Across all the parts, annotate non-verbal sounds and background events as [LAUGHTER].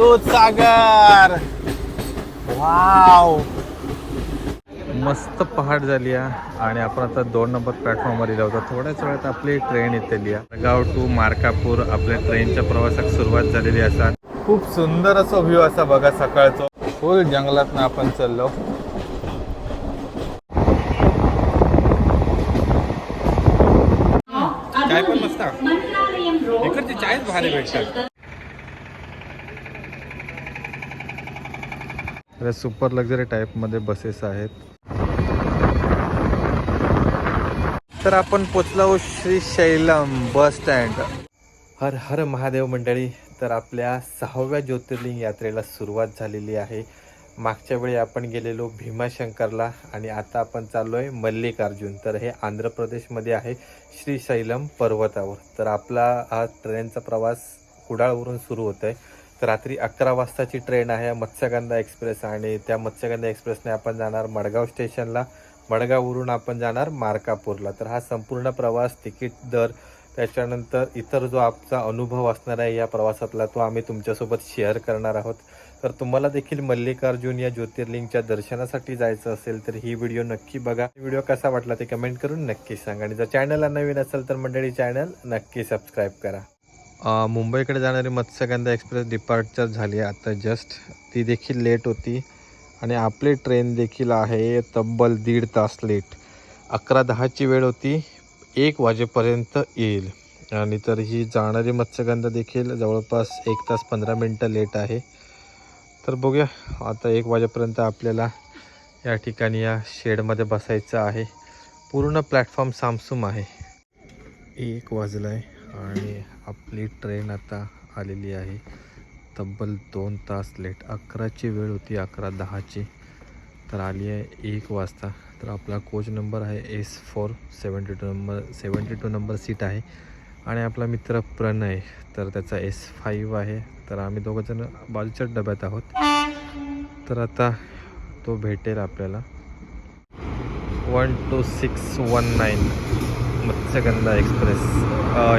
सागर. Wow मस्त पहाट झाली आणि आपण आता दोन नंबर प्लॅटफॉर्मवर लिहिला होता थोड्याच वेळात आपली ट्रेन इथे लिहा गाव टू मार्कापूर आपल्या ट्रेनच्या प्रवासाक सुरुवात झालेली असा खूप सुंदर असो व्ह्यू असा बघा सकाळचो. फुल जंगलात ना आपण चाललो. काय पण मस्त. इकडची चायच भारी भेटतात. तर सुपर लक्झरी टाईपमध्ये बसेस आहेत. तर आपण पोचलो श्री शैलम बस स्टँड हर हर महादेव मंडळी तर आपल्या सहाव्या ज्योतिर्लिंग यात्रेला सुरुवात झालेली आहे. मागच्या वेळी आपण गेलेलो भीमाशंकरला आणि आता आपण चाललो आहे मल्लिकार्जुन. तर हे आंध्र प्रदेशमध्ये आहे श्रीशैलम पर्वतावर. तर आपला हा ट्रेनचा प्रवास कुडाळवरून सुरू होत आहे तर रात्री अकरा वाजताची ट्रेन आहे मत्स्यगंधा एक्सप्रेस आणि त्या मत्स्यगंधा एक्सप्रेसने आपण जाणार मडगाव स्टेशनला मडगाववरून आपण जाणार मार्कापूरला. तर हा संपूर्ण प्रवास तिकीट दर त्याच्यानंतर इतर जो आमचा अनुभव असणार आहे या प्रवासातला तो आम्ही तुमच्यासोबत शेअर करणार आहोत. तर तुम्हाला देखील मल्लिकार्जुन या ज्योतिर्लिंगच्या दर्शनासाठी जायचं असेल तर ही व्हिडिओ नक्की बघा. व्हिडिओ कसा वाटला ते कमेंट करून नक्की सांगा. आणि जर चॅनलला नवीन असेल तर मंडळी चॅनल नक्की सबस्क्राईब करा. मुंबईकडे जाणारी मत्स्यगंधा एक्सप्रेस डिपार्चर झाली आहे आता जस्ट ती देखील लेट होती. आणि आपली ट्रेन देखील आहे तब्बल दीड तास लेट अकरा दहाची वेळ होती. एक वाजेपर्यंत येईल. आणि तर ही जाणारी मत्स्यगंधा देखील जवळपास एक तास पंधरा मिनटं लेट आहे. तर बघूया आता एक वाजेपर्यंत आपल्याला या ठिकाणी या शेडमध्ये बसायचं आहे. पूर्ण प्लॅटफॉर्म सामसूम आहे. एक वाजला आहे आणि आपली ट्रेन आता आलेली आहे. तब्बल दोन तास लेट अकराची वेळ होती अकरा दहाची. तर आली आहे एक वाजता. तर आपला कोच नंबर आहे S four seventy two number seventy two number seat आहे. आणि आपला मित्र प्रणय. तर त्याचा एस फाईव्ह आहे. तर आम्ही दोघंजण बाजूच्याच डब्यात आहोत. तर आता तो भेटेल आपल्याला. One two six one nine Matsyagandha express.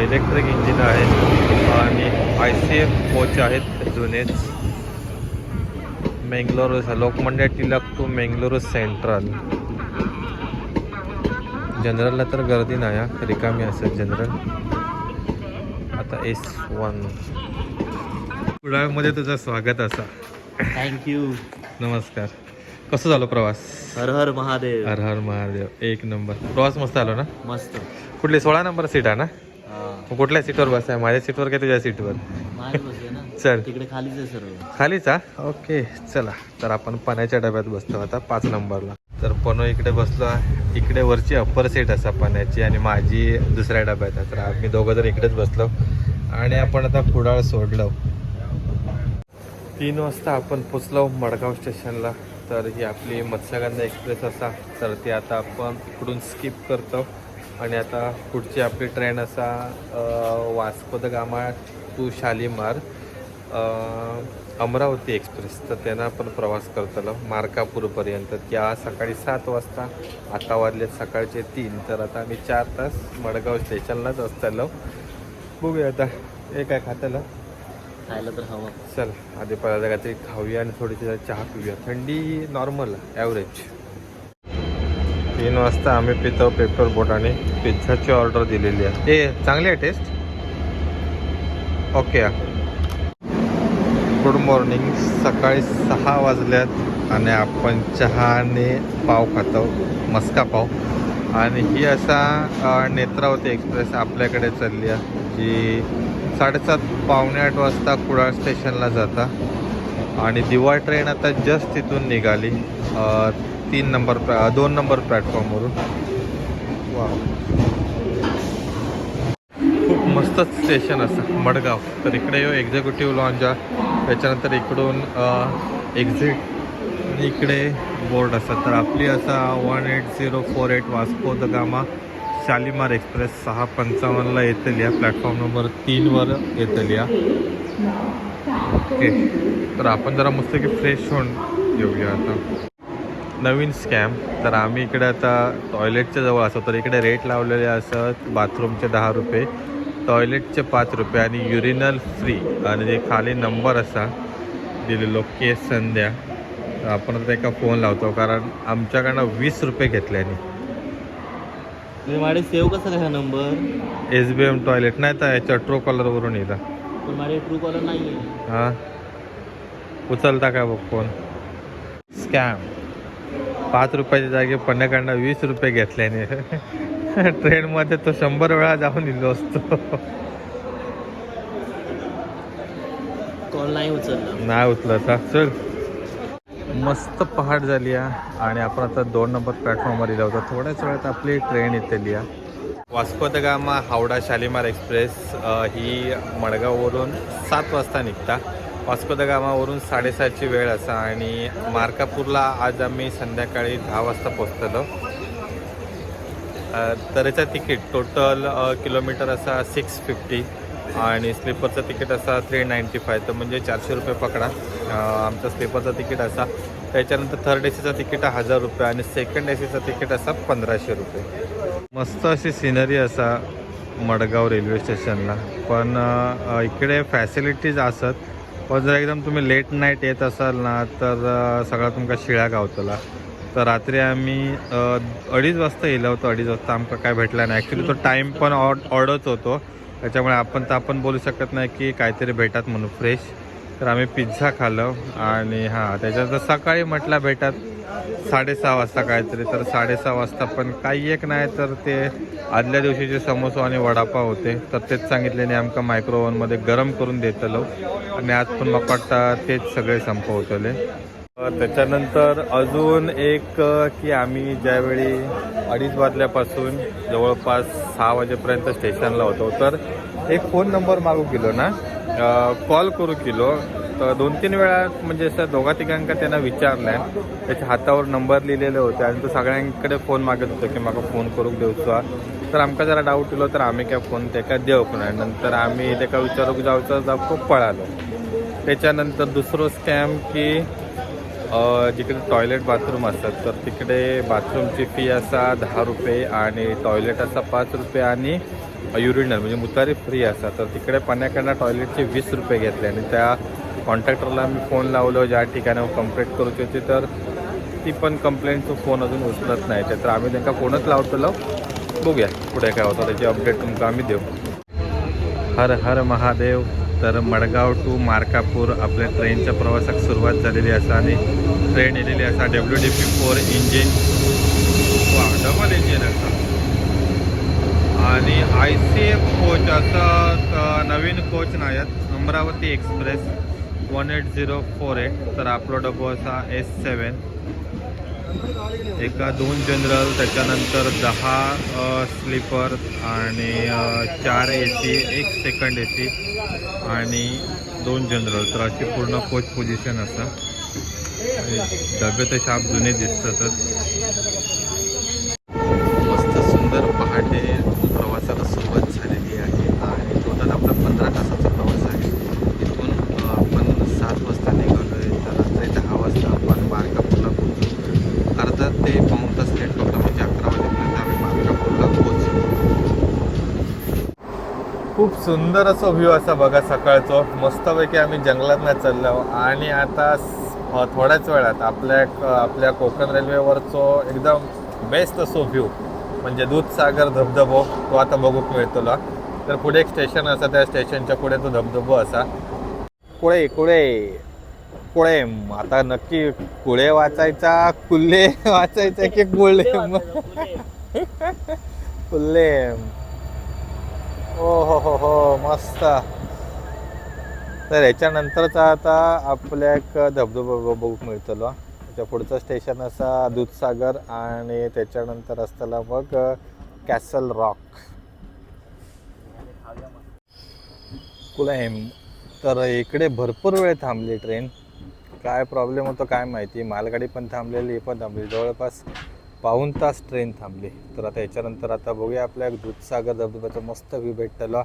Electric engine आहे. आणि आय सी एफ कोच आहेत जुनेच. मेंगलोर लोकमान्य टिळक टू मेंगलोर सेंट्रल जनरलला तर गर्दी नाही रिकामी असेल जनरल आता एस वन कुडाळमध्ये तुझं स्वागत असा. थँक्यू नमस्कार. कसं झालं प्रवास? हर हर महादेव. हर हर महादेव. एक नंबर. प्रवास मस्त आलो ना? मस्त. कुठली? सोळा नंबर सीट आहे ना. मग कुठल्या सीटवर बसाय? माझ्या सीटवर काय तुझ्या सीटवर? चल. तिकडे खालीच आहे सर्व. खालीच हा? ओके चला. तर आपण पाण्याच्या डब्यात बसतो आता पाच नंबरला. तर पनो इकडे बसलो. आहे. इकडे वरची अप्पर सीट असा पाण्याची आणि माझी दुसऱ्या डब्यात आहे. तर आम्ही दोघं जर इकडेच बसलो आणि आपण आता कुडाळ सोडलो. तीन वाजता आपण पोचलो मडगाव स्टेशनला तर ही आपली मत्स्यगंधा एक्सप्रेस असा. तर ती आता आपण इकडून स्किप करतो. आणि आता पुढची आपली ट्रेन असा Vasco da Gama to Shalimar Amravati express. तर त्यांना आपण प्रवास करतलो मार्कापूरपर्यंत. त्या सकाळी सात वाजता आता वाजले सकाळचे तीन. तर आता आम्ही चार तास मडगाव स्टेशनलाच असतलो. बघूया आता हे काय खात्याला खायला तर हवं. चल आधी पहिल्यांदा काहीतरी खाऊया आणि थोडीशी चहा पिऊया. थंडी नॉर्मल ॲव्हरेज तीन वाजता आम्ही पितो पेपर बोटाने पिझ्झाची ऑर्डर दिलेली आहे. ए चांगली आहे टेस्ट ओके गुड मॉर्निंग सकाळी सहा वाजल्यात आणि आपण चहाने पाव खातो मस्का पाव. आणि ही असा नेत्रावती एक्सप्रेस आपल्याकडे चालली आहे जी साडेसात पावणे आठ वाजता कुडाळ स्टेशनला जाता. आणि दिवाळ ट्रेन आता जस्ट तिथून निघाली. तीन नंबर प्लॅ दोन नंबर प्लॅटफॉर्मवरून. वा खूप मस्त स्टेशन असं मडगाव. तर इकडे येऊ एक्झिक्युटिव्ह लॉन्च त्याच्यानंतर इकडून एक्झिट इकडे बोर्ड असतात तर आपली असा one eight zero four eight Vasco da Gama. Shalimar express सहा पंचावन्नला येतली या प्लॅटफॉर्म नंबर तीनवर येतली या. ओके. तर आपण जरा मस्त की फ्रेश होऊन येऊया आता. नवीन स्कॅम. तर आम्ही इकडे आता टॉयलेटच्या जवळ असतो. तर इकडे रेट लावलेले असत बाथरूमचे दहा रुपये टॉयलेटचे पाच रुपये आणि युरिनल फ्री. आणि जे खाली नंबर असा दिलेलो केस संध्या. आपण आता एका फोन लावतो. कारण आमच्याकडनं वीस रुपये घेतल्याने तुम्ही माझे सेव्ह कसं काय हा number S B M toilet नाही तर याच्या ट्रो कलरवरून येतं. पण माझे ट्रू कॉलर नाही आहे हा? उचलता का बघ फोन स्कॅम पाच रुपयाच्या जागी पन्नाकडनं वीस रुपये घेतल्याने ट्रेनमध्ये [LAUGHS] तो शंभर वेळा जाऊन इलो असतो. कॉल नाही उचलला. नाही उचलत. हा चल. मस्त पहाट झाली आहे. आणि आपण आता दोन नंबर प्लॅटफॉर्मवर इला होता थोड्याच वेळात आपली ट्रेन इथे आहे. वास्को द गामा हावडा शालिमार एक्सप्रेस ही मडगाववरून सात वाजता निघता. वास्को द गामावरून साडेसातची वेळ असा. आणि मार्कापूरला आज आम्ही संध्याकाळी दहा वाजता पोचतलो तर तिकीट टोटल किलोमीटर असा सिक्स फिफ्टी आणि स्लीपरचं तिकीट असा थ्री नाईंटी फाय तर म्हणजे चारशे रुपये पकडा. आमचं स्लीपरचं तिकीट असा. त्याच्यानंतर थर्ड ए सीचं तिकीट हजार रुपये आणि सेकंड ए सीचं तिकीट असा पंधराशे रुपये. मस्त अशी सिनरी असा मडगाव रेल्वे स्टेशनला पण इकडे फॅसिलिटीज असत पण जर एकदम तुम्ही लेट नाईट येत असाल ना तर सगळा तुमका शिळा गावतला. तर रात्री आम्ही अडीच वाजता येलो होतो अडीच वाजता आमका काय भेटला नाही. ॲक्च्युली तो टाईम पण ऑड ऑडच होतो. त्याच्यामुळे आपण तर आपण बोलू शकत नाही की काहीतरी भेटतात म्हणून फ्रेश तर आम्ही पिझ्झा खाल्लो आणि हां त्याच्यानंतर सकाळी म्हटला भेटतात साडेसहा वाजता काहीतरी तर साडेसहा वाजता पण काही एक नाही तर ते आदल्या दिवशीचे समोसा आणि वडापाव होते तर तेच सांगितल्याने आमका मायक्रोवनमध्ये गरम करून देतलो. आणि आज पण मग वाटतं तेच सगळे संपवतले. त्याच्यानंतर अजून एक की आम्ही ज्यावेळी अडीच वाजल्यापासून जवळपास सहा वाजेपर्यंत स्टेशनला होतो. तर एक फोन नंबर मागू केलो ना? कॉल करू केलो. तर दोन तीन वेळा म्हणजे असं दोघा तिघांका त्यांना विचारलंय. त्याच्या हातावर नंबर लिहिलेले होते आणि तो सगळ्यांकडे फोन मागत होतो की माका फोन करूक देऊचा तर आमका जरा डाऊट येलो तर आम्ही काय फोन तेका देवक नाही? नंतर आम्ही त्याका विचारूक जावचो खूप पळालो. त्याच्यानंतर दुसरो स्कॅम की जिकडे टॉयलेट बाथरूम असतात तर तिकडे बाथरूमची फी असा दहा रुपये आणि टॉयलेट असा पाच रुपये आणि युरिनल म्हणजे मुतारी फ्री असा. तर तिकडे पाण्याकडनं टॉयलेटचे वीस रुपये घेतले आणि त्या कॉन्ट्रॅक्टरला मी फोन लावलो ज्या ठिकाणी कंप्लेंट करूची होती तर ती पण कंप्लेंटचा फोन अजून उचलत नाही. तर आम्ही त्यांना फोनच लावतलो. बघूया पुढे काय होतं त्याची अपडेट तुमका आम्ही देऊ. हर हर महादेव. तर मडगाव टू मार्कापूर आपल्या ट्रेनच्या प्रवासाक सुरुवात झालेली असा आणि ट्रेन येलेली असा. W D P four engine वा डबल इंजिन असा. आणि आय सी एफ कोच असं नवीन कोच नाही आहेत. Amravati express one eight zero four eight तर आपलो डबो असा एस सेवन एका दोन जनरल त्याच्यानंतर दहा स्लीपर आणि चार ए सी एक सेकंड ए सी आणि दोन जनरल. तर अशी पूर्ण कोच पोझिशन असा. डबे तर शाप जुने दिसतातच मस्त सुंदर पहाटे प्रवासाला सुरुवात झालेली आहे आणि टोटल आपला पंधरा तासाचा प्रवास आहे इथून अ, आपण सात वाजता निघालो आहे तर रात्री दहा वाजता आपण मार्कापूरला पोहोचू अर्धा ते पाऊण तास लेट होतं म्हणजे अकरा वाजेपर्यंत आम्ही मार्कापूरला पोहोचू खूप सुंदर असा व्ह्यू असा बघा सकाळचा. मस्तपैकी आम्ही जंगलात चाललो आणि आता थोड्याच वेळात आपल्या आपल्या कोकण रेल्वेवरचो एकदम बेस्ट असो व्ह्यू म्हणजे दूधसागर धबधबो तो आता बघूक मिळतलो. तर पुढे एक स्टेशन असा त्या स्टेशनच्या पुढे तो धबधबो असा. कुळे कुळे कुळे. आता नक्की कुळे वाचायचा कुल्ले [LAUGHS] वाचायचा की कुळे कुल्ले. ओ हो हो हो मस्त. तर याच्यानंतरचा आता आपल्या एक धबधबा बघूक मिळतलो. त्याच्या पुढचं स्टेशन असा दूधसागर आणि त्याच्यानंतर असताना मग कॅसल रॉक कुलाहेम तर इकडे भरपूर वेळ थांबली ट्रेन काय प्रॉब्लेम होतो काय माहिती? मालगाडी पण थांबलेली पण थांबली. जवळपास पाऊण तास ट्रेन थांबली. तर आता याच्यानंतर आता बघूया आपल्या दूधसागर धबधब्याचा मस्त व्ह्यू भेटलेला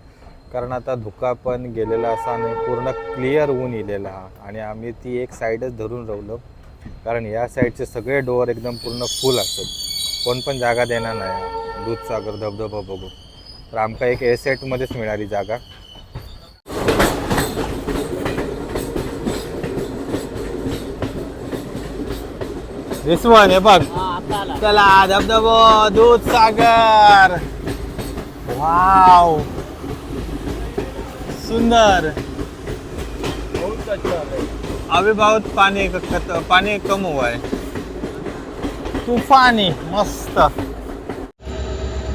कारण आता धुका पण गेलेला असा आणि पूर्ण क्लिअर ऊन इलेला हा. आणि आम्ही ती एक साईडच धरून राहिलो. कारण या साईडचे सगळे डोअर एकदम पूर्ण फुल असतात कोण पण जागा देणार नाही दूधसागर धबधबा बघू तर आमका एक एसेटमध्येच मिळाली जागा. रिस्वन हे बघ. चला धबधबो दूध सागर. वाव. सुंदर. अभी बहुत पानी क- पानी कम हुआ है तुफानी मस्त.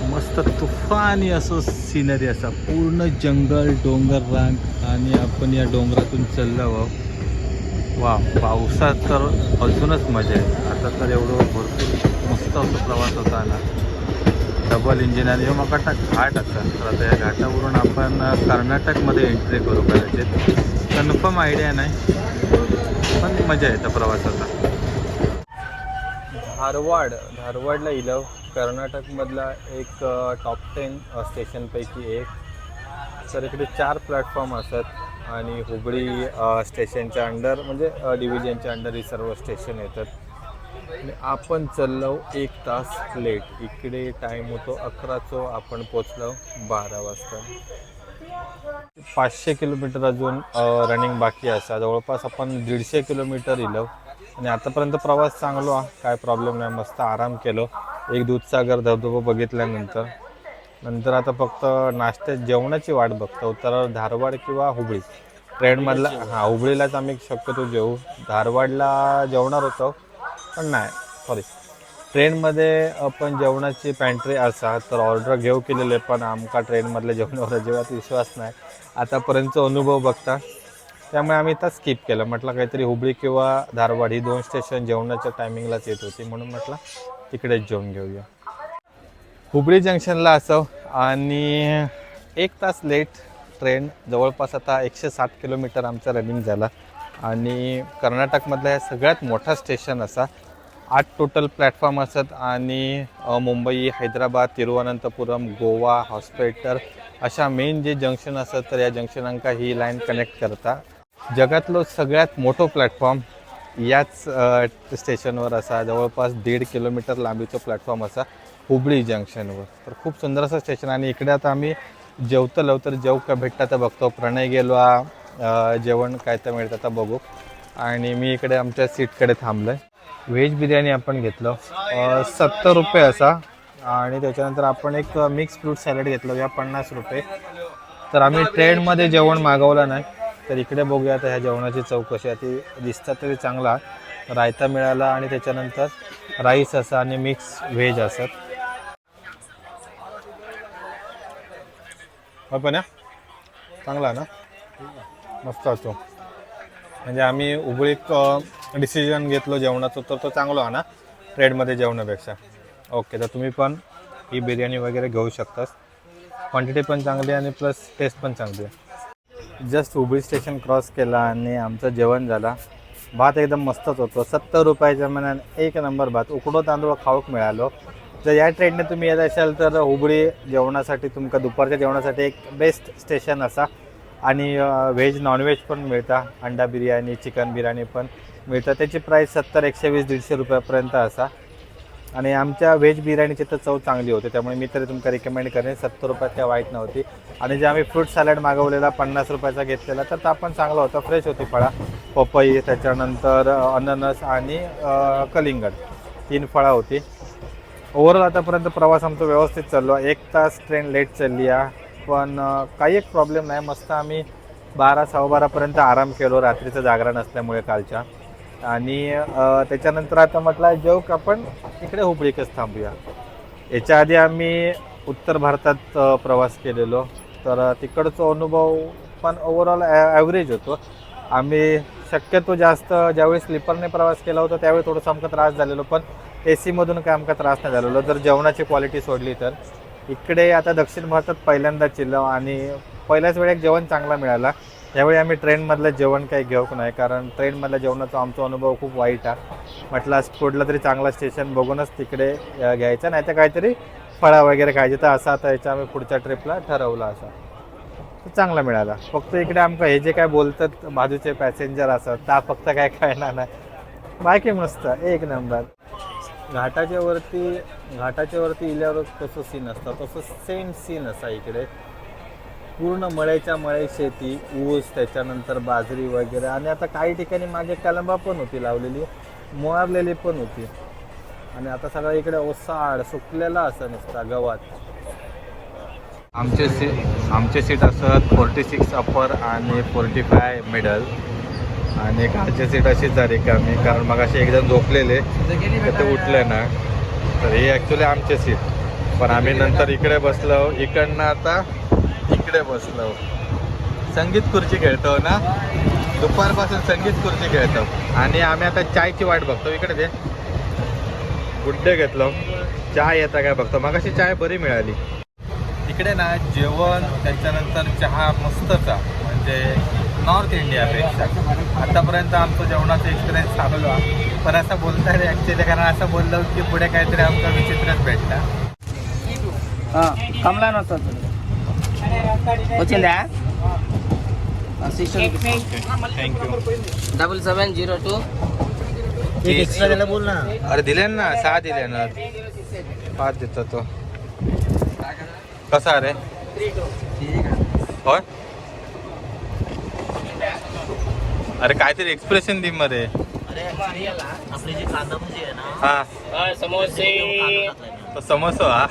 मस्त तुफानी असं सिनरी असा. पूर्ण जंगल डोंगर रांग आणि आपण या डोंगरातून चाललो वा पावसात तर अजूनच मजा आहे. आता तर एवढं भरपूर मस्त असं प्रवास होता ना. डबल इंजिन आणि ह्यो मग घाट असा तर आता या घाटावरून आपण कर्नाटकमध्ये एंट्री करू कदाचित. कन्फर्म आयडिया नाही. पण मजा येतं प्रवासाचा. धारवाड धारवाडला इलव. कर्नाटकमधला एक टॉप टेन स्टेशनपैकी एक. तर इकडे चार प्लॅटफॉर्म असतात. आणि हुबळी स्टेशनच्या अंडर म्हणजे डिव्हिजनच्या अंडर ही सर्व स्टेशन येतात. आणि आपण चाललो एक तास लेट. इकडे टाईम होतो अकराचो आपण पोचलो बारा वाजता. पाचशे किलोमीटर अजून रनिंग बाकी असा. जवळपास आपण दीडशे किलोमीटर इलो. आणि आतापर्यंत प्रवास चांगलो काय प्रॉब्लेम नाही. मस्त आराम केलो. एक दूधसागर धबधबा बघितल्यानंतर. नंतर आता फक्त नाश्त्यात जेवणाची वाट बघतो. तर धारवाड किंवा हुबळी. ट्रेनमधला हां हुबळीलाच आम्ही शक्यतो जेवू धारवाडला जेवणार होतो पण नाही. सॉरी ट्रेनमध्ये आपण जेवणाची पॅन्ट्री असा तर ऑर्डर घेऊ केलेले पण आमका ट्रेनमधल्या जेवणावर अजिबात विश्वास नाही. आतापर्यंतचा अनुभव बघता. त्यामुळे आम्ही इथं स्किप केलं. म्हटलं काहीतरी हुबळी किंवा धारवाड ही दोन स्टेशन जेवणाच्या टायमिंगलाच येत होती. म्हणून म्हटलं तिकडेच जेवण घेऊया. हुबळी जंक्शनला असं आणि एक तास लेट ट्रेन जवळपास आता एकशे साठ किलोमीटर आमचा रनिंग झाला. आणि कर्नाटकमधला हे सगळ्यात मोठा स्टेशन असा आठ टोटल प्लॅटफॉर्म असत आणि मुंबई हैदराबाद तिरुवनंतपुरम गोवा हॉस्पिटल अशा मेन जे जंक्शन असत तर या जंक्शनांका ही लाईन कनेक्ट करता. जगातलो सगळ्यात मोठं प्लॅटफॉर्म याच स्टेशनवर असा जवळपास दीड किलोमीटर लांबीचं प्लॅटफॉर्म असा. हुबळी जंक्शनवर. तर खूप सुंदर असं स्टेशन आणि इकडे आता आम्ही जेवतो लवकर जेव का भेटता तर बघतो. प्रणय गेलो आ, जेवण काय तर मिळतं आता बघू. आणि मी इकडे आमच्या सीटकडे थांबलोय. व्हेज बिर्याणी आपण घेतलं. सत्तर रुपये असा. आणि त्याच्यानंतर आपण एक मिक्स फ्रूट सॅलड घेतलं या पन्नास रुपये. तर आम्ही ट्रेनमध्ये जेवण मागवलं नाही. तर इकडे बघूया आता ह्या जेवणाची चौकशी. आहे ती दिसतात तरी चांगला. रायता मिळाला आणि त्याच्यानंतर राईस असा आणि मिक्स व्हेज असत हो पण या चांगला ना? मस्त असतो. म्हणजे आम्ही उबळीत डिसिजन घेतलो जेवणाचं तर तो चांगला आहे ना? ट्रेडमध्ये जेवणापेक्षा. ओके तर तुम्ही पण ही बिर्याणी वगैरे घेऊ शकतास. क्वांटिटी पण चांगली आहे आणि प्लस टेस्ट पण चांगली आहे. जस्ट हुबळी स्टेशन क्रॉस केला आणि आमचं जेवण झाला. भात एकदम मस्तच होतो. सत्तर रुपयाच्या मनाने एक नंबर भात. उकडो तांदूळ खाऊक मिळालो. जर या ट्रेनने तुम्ही येत असाल तर हुबळी जेवणासाठी तुमका दुपारच्या जेवणासाठी एक बेस्ट स्टेशन असा. आणि व्हेज नॉनव्हेज पण मिळता. अंडा बिर्याणी चिकन बिर्याणी पण मिळतं. त्याची प्राईस सत्तर एकशे वीस दीडशे रुपयापर्यंत असा. आणि आमच्या व्हेज बिर्याणीची तर चव चांगली होती. त्यामुळे मी तरी तुमका रिकमेंड करेन. सत्तर रुपयात काय वाईट नव्हती. आणि जे आम्ही फ्रूट सॅलड मागवलेला पन्नास रुपयाचा घेतलेला तर ता पण चांगला होता. फ्रेश होती फळा. पपई त्याच्यानंतर अननस आणि कलिंगड. तीन फळं होती. ओव्हरऑल आतापर्यंत प्रवास आमचा व्यवस्थित चाललो. एक तास ट्रेन लेट चालली आहे. पण काही एक प्रॉब्लेम नाही. मस्त आम्ही बारा सव्वाबारापर्यंत आराम केलो. रात्रीचं जागरण असल्यामुळे कालच्या. आणि त्याच्यानंतर आता म्हटलं जेवक आपण इकडे हुबळीकच थांबूया. याच्या आधी आम्ही उत्तर भारतात प्रवास केलेलो. तर तिकडचा अनुभव पण ओव्हरऑल ॲव्हरेज होतो. आम्ही शक्यतो जास्त ज्यावेळी स्लीपरने प्रवास केला होता त्यावेळी थोडंसं आमचा त्रास झालेलो. पण ए सीमधून काय आमका त्रास नाही झालेलो जर जेवणाची क्वालिटी सोडली तर. इकडे आता दक्षिण भारतात पहिल्यांदा चिल्लो आणि पहिल्याच वेळेक जेवण चांगला मिळाला. यावेळी आम्ही ट्रेनमधलं जेवण काही घेऊक नाही कारण ट्रेनमधल्या जेवणाचा आमचा अनुभव खूप वाईट आहे. म्हटलं कुठलं तरी चांगला स्टेशन बघूनच तिकडे घ्यायचं नाही तर काहीतरी फळा वगैरे खायचे. तर असा आता याच्या आम्ही पुढच्या ट्रिपला ठरवलं असं. चांगला मिळाला. फक्त इकडे आमका हे जे काय बोलतात बाजूचे पॅसेंजर असतात त्या फक्त काय कळणार नाही. बाकी मस्त एक नंबर घाटाच्या वरती घाटाच्या वरती इल्यावर कसं सीन असतं. तसं सेम सीन असा इकडे. पूर्ण मळ्याच्या मळे शेती ऊस त्याच्यानंतर बाजरी वगैरे. आणि आता काही ठिकाणी मागे कलंबा पण होती लावलेली. मोळारलेली पण होती. आणि आता सगळं इकडे ओसाड सुकलेला असं नुसता गवात. आमचे सीट आमचे सीट असत फोर्टी सिक्स अप्पर आणि फोर्टी फाय मिडल आणि कालचे सीट अशीच झाली कमी कारण मग असे एकजण झोपलेले तर ते उठले ना. तर हे ॲक्च्युली आमचे सीट पण आम्ही नंतर इकडे बसलो. इकडनं आता इकडे बसलो. संगीत खुर्ची खेळतो ना? दुपारपासून संगीत खुर्ची खेळतो. आणि आम्ही आता चायची वाट बघतो. इकडे ते गुड्डे घेतलो. चहा येता काय बघतो. मग अशी चाय बरी मिळाली. इकडे ना जेवण त्याच्यानंतर चहा मस्तचा. म्हणजे नॉर्थ इंडियापेक्षा आतापर्यंत आमचं जेवणाचा एक्सपिरियन्स चांगलो आहे पण असं बोलता रे ॲक्च्युली कारण असं बोललं की पुढे काहीतरी आमचं विचित्रच भेटतं కమలా వస్తుంది వచ్చిందా six thank you double seven zero two बोल ना अरे दिले ना सहा दिले ना पाच देतो तो कसा रे होय अरे काहीतरी एक्सप्रेशन दे मध्ये आपली जी कांदा भजी आहे ना. हा. समोसे. तो समोसो हा.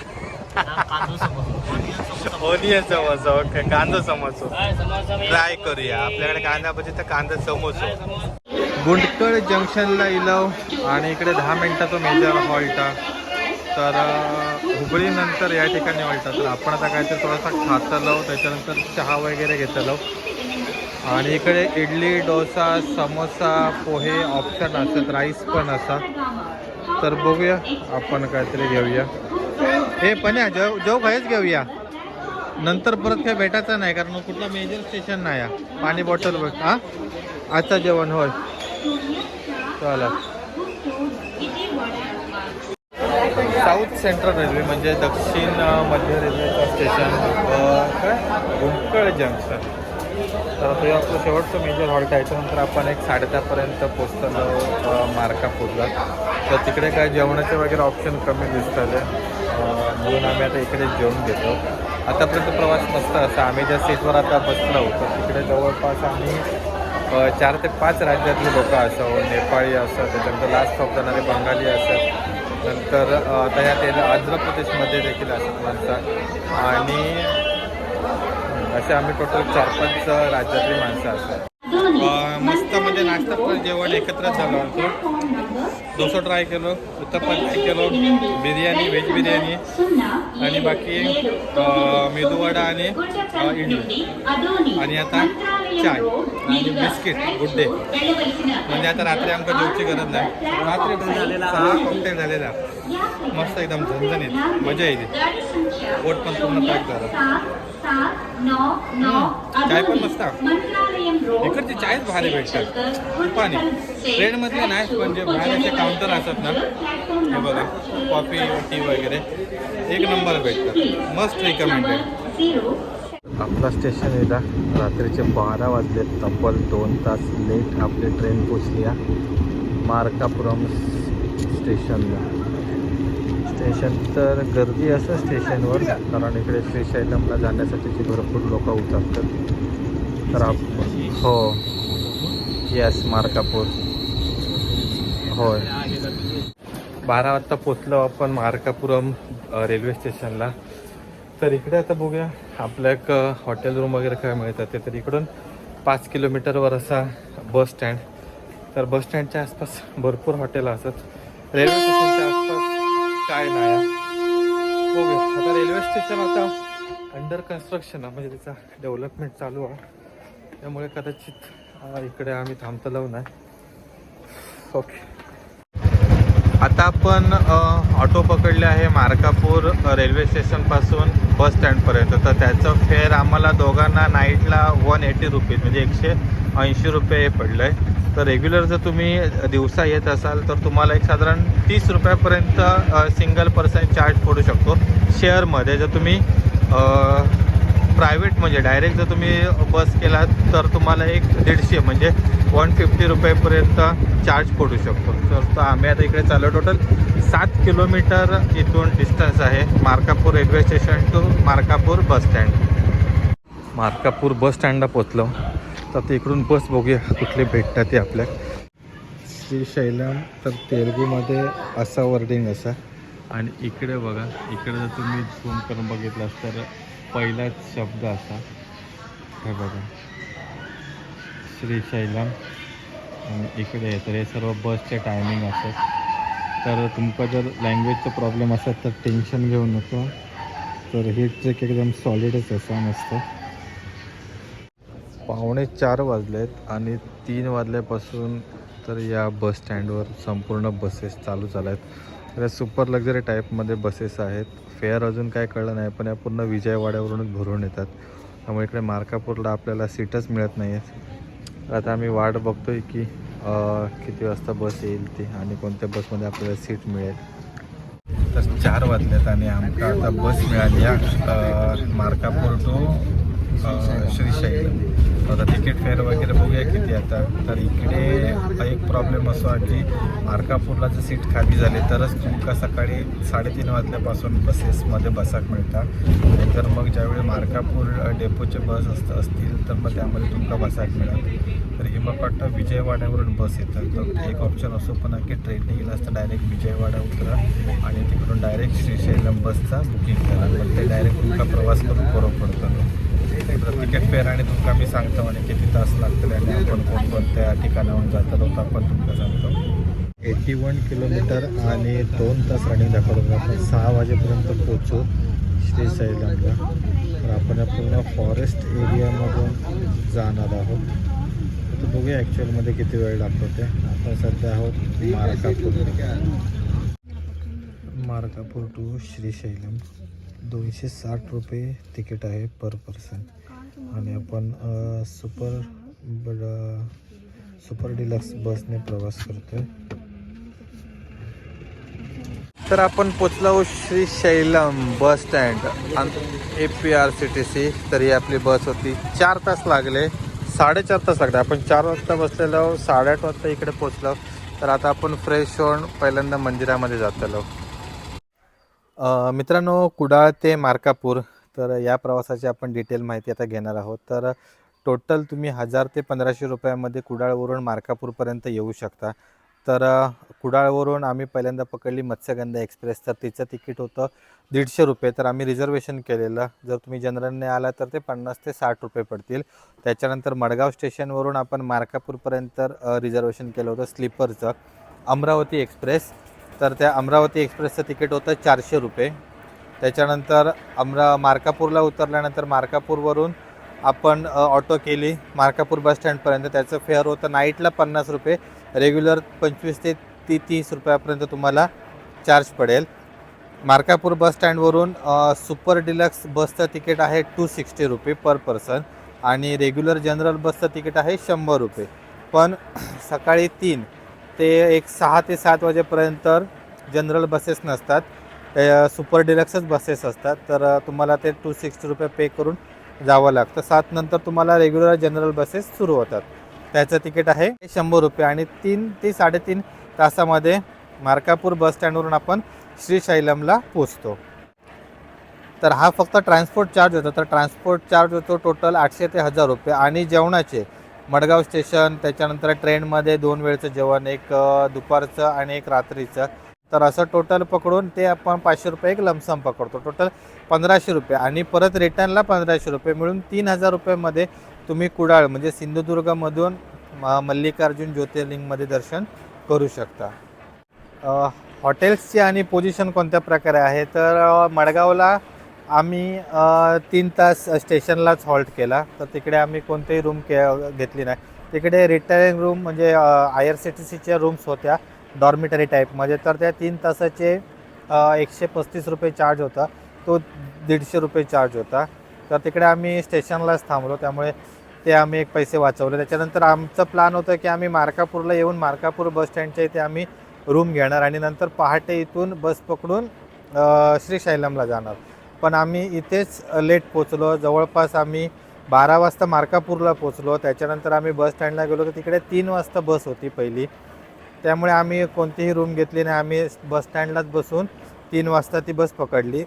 कांदा समोसा. ओनियन समोसा ओके कांदा समोसो. ट्राय करूया. आपल्याकडे कांदा भजी तर कांदा समोसो. गुंडकड जंक्शनला इलव आणि इकडे दहा मिनटाचा मेजर हॉल्ट तर हुबळीनंतर या ठिकाणी हॉल्ट तर आपण आता काहीतरी थोडासा खातलो त्याच्यानंतर चहा वगैरे घेतलो आणि इकडे इडली डोसा समोसा पोहे ऑप्शन असतात राईस पण असा तर बघूया आपण काहीतरी घेऊया. हे पण या जेव जेव काहीच घेऊया. नंतर परत काय भेटायचं नाही कारण कुठलं मेजर स्टेशन नाही आहे. पाणी बॉटल बघ हा? आजचं जेवण होय. चला. साऊथ सेंट्रल रेल्वे म्हणजे दक्षिण मध्य रेल्वेचं स्टेशन काय? गुंटकळ जंक्शन तर ते आपलं शेवटचं मेजर हॉल्ट आहे. त्यानंतर आपण एक साडेदहापर्यंत पोचताना मार्का पोचला तर तिकडे काय जेवणाचे वगैरे ऑप्शन कमी दिसतात म्हणून आम्ही आता इकडे जेवण घेतो. आतापर्यंत प्रवास मस्त असा. आम्ही ज्या सीटवर आता बसलो होतो तिकडे जवळपास आम्ही चार ते पाच राज्यातली लोकं असो नेपाळी असं त्याच्यानंतर लास्ट स्टॉप जाणारे बंगाली असत नंतर आता या तेल आंध्र प्रदेशमध्ये देखील असत माणसं आणि असे आम्ही टोटल चार पाच राज्यातली माणसं असतात. मस्त म्हणजे नाश्ता पण जेवण एकत्रच झालं आमचं डोसा ट्राय केलो उत्तप्पा ट्राय केलो बिर्याणी व्हेज बिर्याणी आणि बाकी मेदूवडा आणि इडली. आणि आता चाय आणि बिस्किट गुड डे. म्हणजे आता रात्री आमका जेवची गरज नाही. रात्री सहा कॉकटेल झालेला मस्त एकदम झणझणीत. मजा येईल. पोट पण पूर्ण पॅक झालं. चाय पण मस्त. इकडची चायच भारी भेटतात. तुपाने ट्रेनमधले नाही पण जे बाहेर असे काउंटर असतात ना हे बघा कॉफी टी वगैरे. एक नंबर भेटतात. मस्त रिकमेंडेड आपला स्टेशन येता रात्रीचे बारा वाजले तब्बल दोन तास लेट आपली ट्रेन पोचली आहे. मार्कापुरम स्टेशनला स्टेशन. तर गर्दी असं स्टेशनवर कारण इकडे श्रीशैलमला जाण्यासाठीची भरपूर लोक उतरतात. तर आप हो. येस मार्कापूर. होय. बारा वाजता पोचलो आपण मार्कापुरम रेल्वे स्टेशनला. तर इकडे आता बघूया आपल्या एक हॉटेल रूम वगैरे काय मिळतात ते. तर इकडून पाच किलोमीटरवर असा बस स्टँड तर बस स्टँडच्या आसपास भरपूर हॉटेल असतात. रेल्वे स्टेशनच्या आसपास काय नाही बघूया. आता रेल्वे स्टेशन आता अंडर कन्स्ट्रक्शन आहे म्हणजे त्याचा डेव्हलपमेंट चालू आहे त्यामुळे कदाचित इकडे आम्ही थांबतलो नाही. ओके आता आपण ऑटो पकडले आहे मार्कापूर रेल्वे स्टेशनपासून बस स्टँडपर्यंत तर त्याचं फेअर आम्हाला दोघांना नाईटला वन एटी रुपीज म्हणजे एकशे ऐंशी रुपये पडलं आहे तर रेग्युलर जर तुम्ही दिवसा येत असाल तर तुम्हाला एक साधारण तीस रुपयापर्यंत सिंगल पर्सन चार्ज पडू शकतो. शेअरमध्ये जर तुम्ही प्रायव्हेट म्हणजे डायरेक्ट जर तुम्ही बस केलात तर तुम्हाला एक दीडशे म्हणजे वन फिफ्टी रुपयेपर्यंत चार्ज पडू शकतो. तर आम्ही आता इकडे चाललो. टोटल सात किलोमीटर इथून डिस्टन्स आहे. Markapur railway station to Markapur bus stand Markapur bus स्टँडला पोचलो तर आता इकडून बस बघूया कुठले भेटतात ते आपल्या. श्री शैलम तर तेलगूमध्ये असा वर्डिंग असा. आणि इकडे बघा इकडे जर तुम्ही झूम करून बघितलास तर पहिलाच शब्द असा. हे बघा. श्रीशैलम आणि इकडे तर हे सर्व बसचे टायमिंग असतात. तर तुमका जर लँग्वेजचा प्रॉब्लेम असत तर टेन्शन घेऊ नको. तर ही ट्रेक एकदम सॉलिडच असा मस्त. पावणे चार वाजलेत आणि तीन वाजल्यापासून तर या बस स्टँडवर संपूर्ण बसेस चालू झाल्या आहेत तर या सुपर लक्झरी टाईपमध्ये बसेस आहेत. फेअर अजून काय कळलं नाही पण या पूर्ण विजयवाड्यावरूनच भरून येतात. त्यामुळे इकडे मार्कापूरला आपल्याला सीटच मिळत नाही आहेत तर आता आम्ही वाट बघतो आहे की किती वाजता बस येईल ती आणि कोणत्या बसमध्ये आपल्याला सीट मिळेल. तर चार वाजल्यात आणि आमका आता बस मिळाली मार्कापूर टू श्रीशैल. आता तिकीट फेअर वगैरे बघूया किती आता. तर इकडे एक प्रॉब्लेम असो की मार्कापूरला जर सीट खाली झाली तरच तुमका सकाळी साडेतीन वाजल्यापासून बसेसमध्ये बसाक मिळतात. तर मग ज्यावेळी मार्कापूर डेपोचे बस असत असतील तर मग त्यामध्ये तुमका बसाक मिळत तर वाटतं विजयवाड्यावरून बस येतात. तर एक ऑप्शन असो पण आहे की ट्रेनने गेलं असतं डायरेक्ट विजयवाडा उतरा आणि तिकडून डायरेक्ट श्रीशैलम बसचा बुकिंग करा. मग ते डायरेक्ट तुमका प्रवास करून बरं पडतं. प्रत्येक तिकीट फेअर आणि तुमका मी सांगतो म्हणे किती तास लागतले आणि आपण कोणकोणत्या ठिकाणाहून जातो तर आपण तुमका सांगतो. एटी वन किलोमीटर आणि दोन तास रनिंग दाखवतो आपण सहा वाजेपर्यंत पोचू श्रीशैलमला तर आपण या पूर्ण फॉरेस्ट एरियामधून जाणार आहोत. तर बघूया ॲक्च्युअलमध्ये किती वेळ लागतो ते आपण सध्या आहोत मार्कापूर. मार्कापूर टू श्रीशैलम दोनशे साठ रुपये तिकीट आहे पर पर्सन आणि आपण सुपर बड सुपर डिलक्स बसने प्रवास करतोय. तर आपण पोचलो Sri Sailam bus stand A P R C T C तर ही आपली बस होती. चार तास लागले. साडेचार तास लागले. आपण चार वाजता बसलेलो. साडेआठ वाजता इकडे पोचलो. तर आता आपण फ्रेश होऊन पहिल्यांदा मंदिरामध्ये जातलो. मित्रांनो कुडाळ ते मार्कापूर तर या प्रवासाची आपण डिटेल माहिती आता घेणार आहोत. तर टोटल तुम्ही हजार ते पंधराशे रुपयामध्ये कुडाळवरून मार्कापूरपर्यंत येऊ शकता. तर कुडाळवरून आम्ही पहिल्यांदा पकडली मत्स्यगंधा एक्सप्रेस. तर तिचं तिकीट होतं दीडशे रुपये. तर आम्ही रिझर्वेशन केलेलं. जर तुम्ही जनरलने आला तर ते पन्नास ते साठ रुपये पडतील. त्याच्यानंतर मडगाव स्टेशनवरून आपण मार्कापूरपर्यंत रिझर्वेशन केलं होतं स्लीपरचं. अमरावती एक्सप्रेस. तर त्या अमरावती एक्सप्रेसचं तिकीट होतं चारशे रुपये. त्याच्यानंतर अमरा मार्कापूरला उतरल्यानंतर मार्कापूरवरून आपण ऑटो केली. मार्कापूर बसस्टँडपर्यंत त्याचं फेअर होतं नाईटला पन्नास रुपये. रेग्युलर पंचवीस ते ती तीस रुपयापर्यंत तुम्हाला चार्ज पडेल. मार्कापूर बसस्टँडवरून सुपर डिलक्स बसचं तिकीट आहे टू सिक्स्टी रुपये पर पर्सन आणि रेग्युलर जनरल बसचं तिकीट आहे शंभर रुपये. पण सकाळी तीन ते एक सहा ते सात वाजेपर्यंत जनरल बसेस नसतात. सुपर डिलक्सच बसेस असतात. तर तुम्हाला ते टू सिक्स्टी रुपये पे करून जावं लागतं. सात नंतर तुम्हाला रेग्युलर जनरल बसेस सुरू होतात. त्याचं तिकीट आहे शंभर रुपये आणि तीन ते साडेतीन तासामध्ये मार्कापूर बस स्टँडवरून आपण श्रीशैलमला पोचतो तर हा फक्त ट्रान्सपोर्ट चार्ज होता. तर ट्रान्सपोर्ट चार्ज होतो टोटल आठशे ते हजार रुपये आणि जेवणाचे. मडगाव स्टेशन त्याच्यानंतर ट्रेनमध्ये दोन वेळचं जेवण एक दुपारचं आणि एक रात्रीचं. तर असं टोटल पकडून ते आपण पाचशे रुपये एक लमसम पकडतो. टोटल पंधराशे रुपये. आणि परत रिटर्नला पंधराशे रुपये. मिळून तीन हजार रुपयेमध्ये तुम्ही कुडाळ म्हणजे सिंधुदुर्गमधून म- मल्लिकार्जुन ज्योतिर्लिंगमध्ये दर्शन करू शकता. हॉटेल्सची आणि पोझिशन कोणत्या प्रकारे आहे? तर मडगावला आम्ही तीन तास स्टेशनलाच हॉल्ट केला. तर तिकडे आम्ही कोणतेही रूम के घेतली नाही. तिकडे रिटायरिंग रूम म्हणजे आय आर सी टी सीच्या रूम्स होत्या. डॉर्मिटरी टाईपमध्ये म्हणजे तर त्या तीन तासाचे एकशे पस्तीस रुपये चार्ज होता. तो दीडशे रुपये चार्ज होता. तर तिकडे आम्ही स्टेशनलाच थांबलो. त्यामुळे ते आम्ही एक पैसे वाचवले. त्याच्यानंतर आमचं प्लॅन होतं की आम्ही मार्कापूरला येऊन मार्कापूर बस स्टँडच्या इथे आम्ही रूम घेणार आणि नंतर पहाटे इथून बस पकडून श्रीशैलमला जाणार. पण आम्ही इथेच लेट पोचलो जवळपास आम्ही बारा वाजता मार्कापूरला पोचलो त्याच्यानंतर आम्ही बस स्टँडला गेलो. तर तिकडे तीन वाजता बस होती पहिली. त्यामुळे आम्ही कोणतीही रूम घेतली नाही. आम्ही बस स्टँडलाच बसून तीन वाजता ती बस पकडली.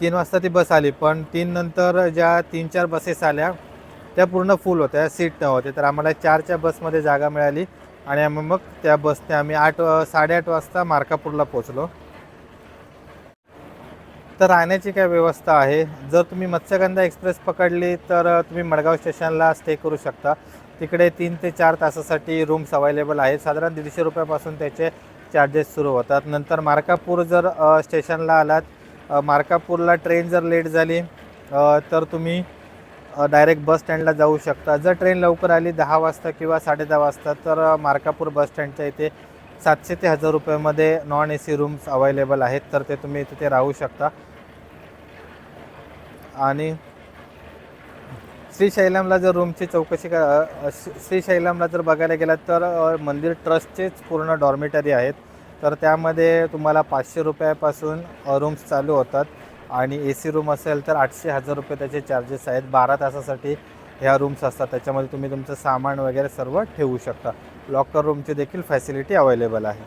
तीन वाजता ती बस आली. पण तीन नंतर ज्या तीन चार बसेस आल्या त्या पूर्ण फुल होत्या. सीट नव्हते तर आम्हाला चारच्या बसमध्ये जागा मिळाली. आणि आम्ही मग त्या बसने आम्ही आठ साडेआठ वाजता मार्कापूरला पोचलो तर राहण्याची काय व्यवस्था आहे? जर तुम्ही मत्स्यगंधा एक्सप्रेस पकडली तर तुम्ही मडगाव स्टेशनला स्टे करू शकता. तिकडे तीन ते चार तासासाठी रूम्स अवेलेबल आहेत. साधारण दीडशे रुपयापासून त्याचे चार्जेस सुरू होतात. नंतर मार्कापूर जर स्टेशनला आलात मार्कापूरला ट्रेन जर लेट झाली तर तुम्ही डायरेक्ट बस स्टँडला जाऊ शकता. जर ट्रेन लवकर आली दहा वाजता किंवा साडे दहा वाजता तर मार्कापूर बस स्टँडच्या इथे सातशे ते हजार रुपयामध्ये non A C rooms available आहेत. तर ते तुम्ही तिथे राहू शकता. आणि श्रीशैलमला जर रूमची चौकशी का श्रीशैलमला जर बघायला गेलात तर मंदिर ट्रस्टचेच पूर्ण डॉर्मेटरी आहेत. तर त्यामध्ये तुम्हाला पाचशे रुपयापासून रूम्स चालू होतात. आणि ए सी रूम असेल तर आठशे हजार रुपये त्याचे चार्जेस आहेत. बारा तासासाठी ह्या रूम्स असतात. त्याच्यामध्ये तुम्ही तुमचं सामान वगैरे सर्व ठेवू शकता. लॉकर रूमची देखील फॅसिलिटी अवेलेबल आहे.